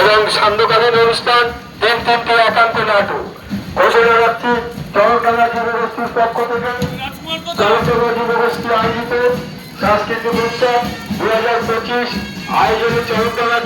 এবং সান্ধ্যকালীন অনুষ্ঠান তিন তিনটি একান্ত নাটক। ঘোষণা রাখছি চরকালা যুবগোষ্ঠীর পক্ষ থেকে চরকালা যুবগোষ্ঠী আয়োজিত। সাংস্কৃতিক উৎসব দু হাজার পঁচিশ আয়োজনে চরকালা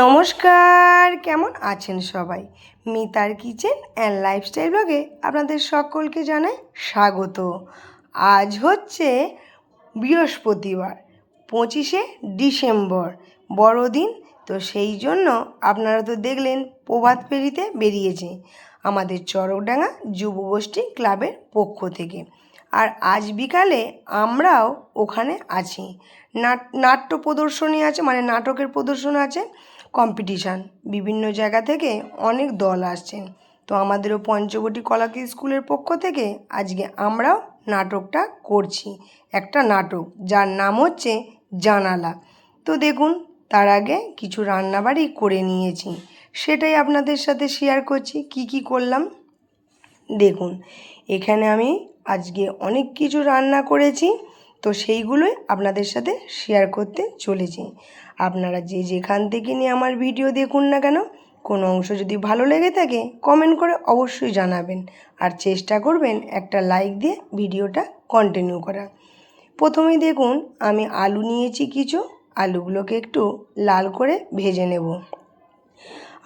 নমস্কার, কেমন আছেন সবাই? মিতার কিচেন অ্যান্ড লাইফস্টাইল ব্লগে আপনাদের সকলকে জানাই স্বাগত। আজ হচ্ছে বৃহস্পতিবার, পঁচিশে ডিসেম্বর, বড়দিন, তো সেই জন্য আপনারা তো দেখলেন প্রভাত ফেরিতে বেরিয়েছে, আমাদের চরকডাঙ্গা যুবগোষ্ঠী ক্লাবের পক্ষ থেকে। আর আজ বিকালে আমরাও ওখানে আছি। নাট, নাট্য প্রদর্শনী আছে মানে নাটকের প্রদর্শন আছে কম্পিটিশান বিভিন্ন জায়গা থেকে অনেক দল আসছেন। তো আমাদেরও পঞ্চবটি কলাকি স্কুলের পক্ষ থেকে আজকে আমরাও নাটকটা করছি। একটা নাটক, যার নাম হচ্ছে জানালা। তো দেখুন, তার আগে কিছু রান্নাবাড়ি করে নিয়েছি। সেটাই আপনাদের সাথে শেয়ার করছি, কি কি করলাম। দেখুন, এখানে আমি আজকে অনেক কিছু রান্না করেছি। তো সেইগুলোই আপনাদের সাথে শেয়ার করতে চলেছি। আপনারা যে যেখান থেকে নিয়ে আমার ভিডিও দেখুন না কেন, কোনো অংশ যদি ভালো লেগে থাকে কমেন্ট করে অবশ্যই জানাবেন। আর চেষ্টা করবেন একটা লাইক দিয়ে ভিডিওটা কন্টিনিউ করা প্রথমেই দেখুন, আমি আলু নিয়েছি কিছু, আলুগুলোকে একটু লাল করে ভেজে নেব।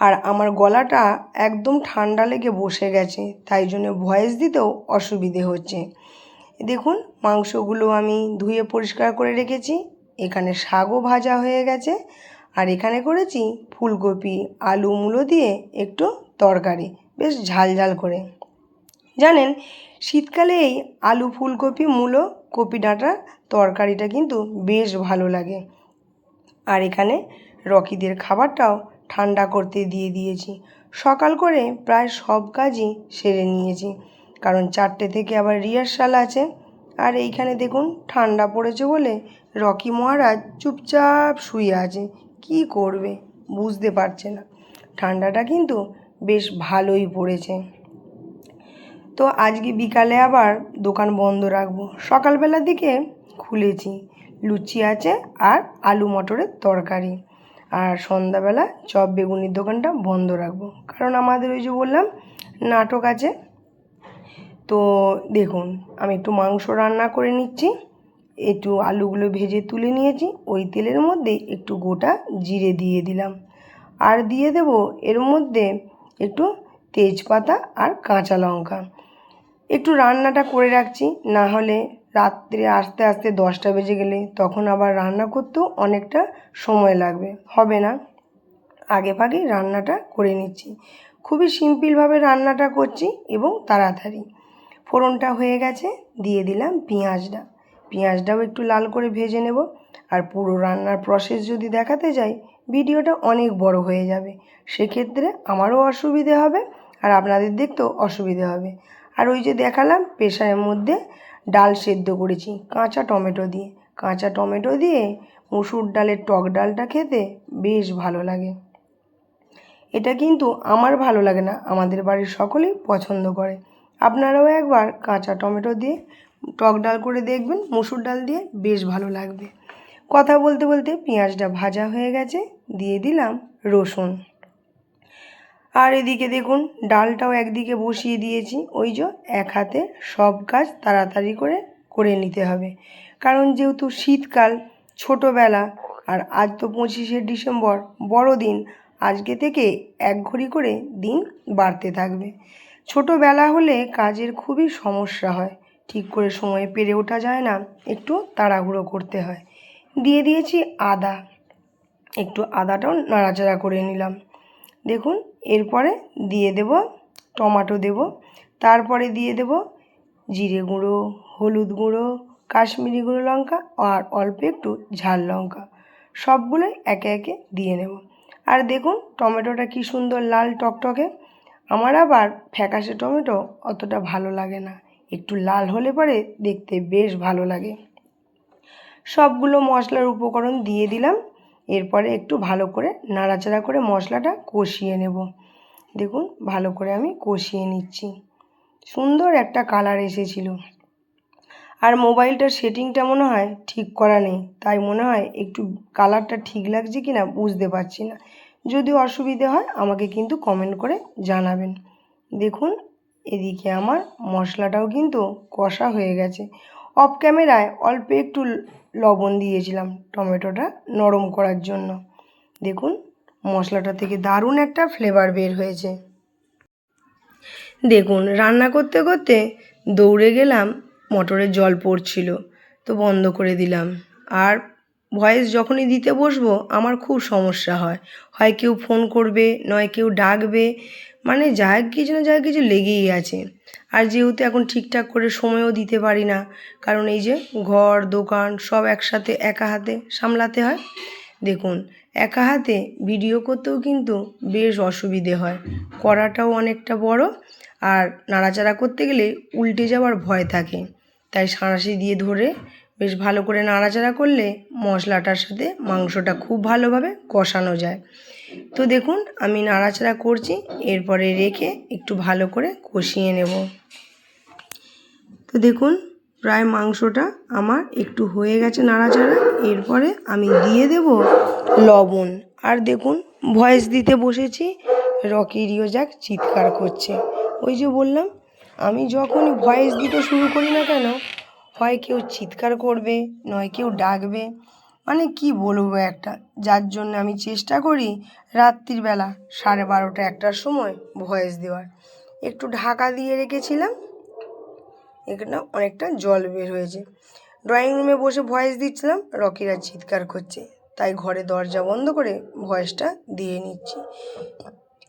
আর আমার গলাটা একদম ঠান্ডা লেগে বসে গেছে, তাই জন্য ভয়েস দিতেও অসুবিধে হচ্ছে। দেখুন, মাংসগুলো আমি ধুয়ে পরিষ্কার করে রেখেছি। এখানে শাকও ভাজা হয়ে গেছে। আর এখানে করেছি ফুলকপি, আলু মূলো দিয়ে একটু তরকারি, বেশ ঝাল ঝাল করে। জানেন, শীতকালে এই আলু, ফুলকপি, মূলো, কপি ডাঁটার তরকারিটা কিন্তু বেশ ভালো লাগে। আর এখানে রকিদের খাবারটাও ঠান্ডা করতে দিয়ে দিয়েছি। সকাল করে প্রায় সব কাজই সেরে নিয়েছি। কারণ চারটে থেকে আবার রিহার্সাল আছে। আর এইখানে দেখুন, ঠান্ডা পড়েছে বলে রকি মহারাজ চুপচাপ শুয়ে আছে। কি করবে? বুঝতে পারছে না। ঠান্ডাটা কিন্তু বেশ ভালোই পড়েছে। তো আজকে বিকালে আবার দোকান বন্ধ রাখব। সকালবেলার দিকে খুলেছি। লুচি আছে আর আলু মটরের তরকারি। আর সন্ধ্যাবেলা চপ বেগুনির দোকানটা বন্ধ রাখব। কারণ আমাদের ওই যে বললাম, নাটক আছে। তো দেখুন, আমি একটু মাংস রান্না করে নিচ্ছি। একটু আলুগুলো ভেজে তুলে নিয়েছি। ওই তেলের মধ্যে একটু গোটা জিরে দিয়ে দিলাম। আর দিয়ে দেব এর মধ্যে একটু তেজপাতা আর কাঁচা লঙ্কা। একটু রান্নাটা করে রাখছি, না হলে রাত্রে আস্তে আস্তে দশটা বেজে গেলে তখন আবার রান্না করতেও অনেকটা সময় লাগবে। হবে না? আগে ভাগেই রান্নাটা করে নিচ্ছি। খুবই সিম্পলভাবে রান্নাটা করছি এবং তাড়াতাড়ি। ফোড়নটা হয়ে গেছে, দিয়ে দিলাম পেঁয়াজটা। পেঁয়াজটাও একটু লাল করে ভেজে নেব। আর পুরো রান্নার প্রসেস যদি দেখাতে যাই, ভিডিওটা অনেক বড় হয়ে যাবে। সেক্ষেত্রে আমারও অসুবিধে হবে আর আপনাদের দেখতেও অসুবিধে হবে। আর ওই যে দেখালাম প্রেশারের মধ্যে ডাল সেদ্ধ করেছি, কাঁচা টমেটো দিয়ে। কাঁচা টমেটো দিয়ে মুসুর ডালের টক ডালটা খেতে বেশ ভালো লাগে। এটা কিন্তু আমার ভালো লাগে না, আমাদের বাড়ির সকলেই পছন্দ করে। আপনারাও একবার কাঁচা টমেটো দিয়ে টক ডাল করে দেখবেন, মুসুর ডাল দিয়ে বেশ ভালো লাগবে। কথা বলতে বলতে পেঁয়াজটা ভাজা হয়ে গেছে, দিয়ে দিলাম রসুন। আর এদিকে দেখুন, ডালটাও একদিকে বসিয়ে দিয়েছি। ওই যে এক হাতে সব কাজ তাড়াতাড়ি করে করে নিতে হবে। কারণ যেহেতু শীতকাল, ছোটোবেলা, আর আজ তো পঁচিশে ডিসেম্বর, বড়দিন, আজকে থেকে এক ঘড়ি করে দিন বাড়তে থাকবে। ছোটোবেলা হলে কাজের খুবই সমস্যা হয়। ঠিক করে সময় পেরে ওঠা যায় না, একটু তাড়াহুড়ো করতে হয়। দিয়ে দিয়েছি আদা। একটু আদাটাও নাড়াচাড়া করে নিলাম। দেখুন, এরপরে দিয়ে দেব টমাটো দেব। তারপরে দিয়ে দেব জিরে গুঁড়ো, হলুদ গুঁড়ো, কাশ্মীরি গুঁড়ো লঙ্কা আর অল্প একটু ঝাল লঙ্কা। সবগুলোই একে একে দিয়ে নেব। আর দেখুন, টমেটোটা কি সুন্দর লাল টকটকে। আমার আবার ফ্যাকাশে টমেটো অতটা ভালো লাগে না। একটু লাল হলে পরে দেখতে বেশ ভালো লাগে। সবগুলো মশলার উপকরণ দিয়ে দিলাম। এরপরে একটু ভালো করে নাড়াচাড়া করে মশলাটা কষিয়ে নেব। দেখুন, ভালো করে আমি কষিয়ে নিচ্ছি। সুন্দর একটা কালার এসেছিল। আর মোবাইলটার সেটিংটা মনে হয় ঠিক করা নেই। তাই মনে হয় একটু কালারটা ঠিক লাগছে কি না বুঝতে পারছি না। যদি অসুবিধে হয়, আমাকে কিন্তু কমেন্ট করে জানাবেন। দেখুন, এদিকে আমার মশলাটাও কিন্তু কষা হয়ে গেছে। অফ ক্যামেরায় অল্প একটু লবণ দিয়েছিলাম টমেটোটা নরম করার জন্য। দেখুন, মশলাটা থেকে দারুণ একটা ফ্লেভার বের হয়েছে। দেখুন, রান্না করতে করতে দৌড়ে গেলাম মোটরে জল পড়ছিল, তো বন্ধ করে দিলাম। আর ভয়েস যখনই দিতে বসবো, আমার খুব সমস্যা হয়। হয় কেউ ফোন করবে, নয় কেউ ডাকবে মানে যা কিছু না যা কিছু লেগেই আছে। আর যেহেতু এখন ঠিকঠাক করে সময়ও দিতে পারি না, কারণ এই যে ঘর, দোকান সব একসাথে একা হাতে সামলাতে হয়। দেখুন, একা হাতে ভিডিও করতেও কিন্তু বেশ অসুবিধে হয়। করাটাও অনেকটা বড়, আর নাড়াচাড়া করতে গেলে উল্টে যাওয়ার ভয় থাকে। তাই সাঁড়াশি দিয়ে ধরে বেশ ভালো করে নাড়াচাড়া করলে মশলাটার সাথে মাংসটা খুব ভালোভাবে কষানো যায়। তো দেখুন, আমি নাড়াচাড়া করছি, এরপরে রেখে একটু ভালো করে কষিয়ে নেব। তো দেখুন, প্রায় মাংসটা আমার একটু হয়ে গেছে নাড়াচাড়া, এরপরে আমি দিয়ে দেব লবণ। আর দেখুন, ভয়েস দিতে বসেছি রকি রিওজাক চিৎকার করছে। ওই যে বললাম, আমি যখনই ভয়েস দিতে শুরু করি না কেন হয় কেউ চিৎকার করবে, নয় কেউ ডাকবে। মানে কি বলব একটা? যার জন্য আমি চেষ্টা করি রাত্রির বেলা, সাড়ে বারোটা একটার সময় ভয়েস দেওয়ার। একটু ঢাকা দিয়ে রেখেছিলাম, এখানে অনেকটা জল বের হয়েছে। ড্রয়িং রুমে বসে ভয়েস দিচ্ছিলাম, রকিরা চিৎকার করছে। তাই ঘরে দরজা বন্ধ করে ভয়েসটা দিয়ে নিচ্ছি।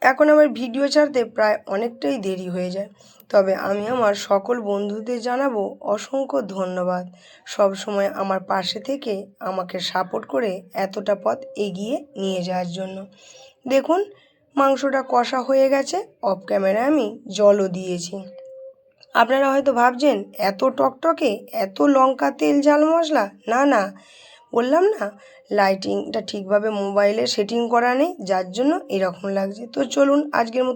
এখন আমার ভিডিও ছাড়তে প্রায় অনেকটাই দেরি হয়ে যায়। তবে আমি আমার সকল বন্ধুদের জানাব অসংখ্য ধন্যবাদ। সব সময় আমার পাশে থেকে আমাকে সাপোর্ট করে এতটা পথ এগিয়ে নিয়ে যাওয়ার জন্য। দেখুন, মাংসটা কষা হয়ে গেছে অফ ক্যামেরায় আমি জলও দিয়েছি। আপনারা হয়তো ভাবছেন, এত টকটকে, এত লঙ্কা তেল ঝাল মশলা? না না বললাম না? লাইটিংটা ঠিকভাবে মোবাইলে সেটিং করা নেই, যার জন্য এরকম লাগছে। তো চলুন আজকের মতো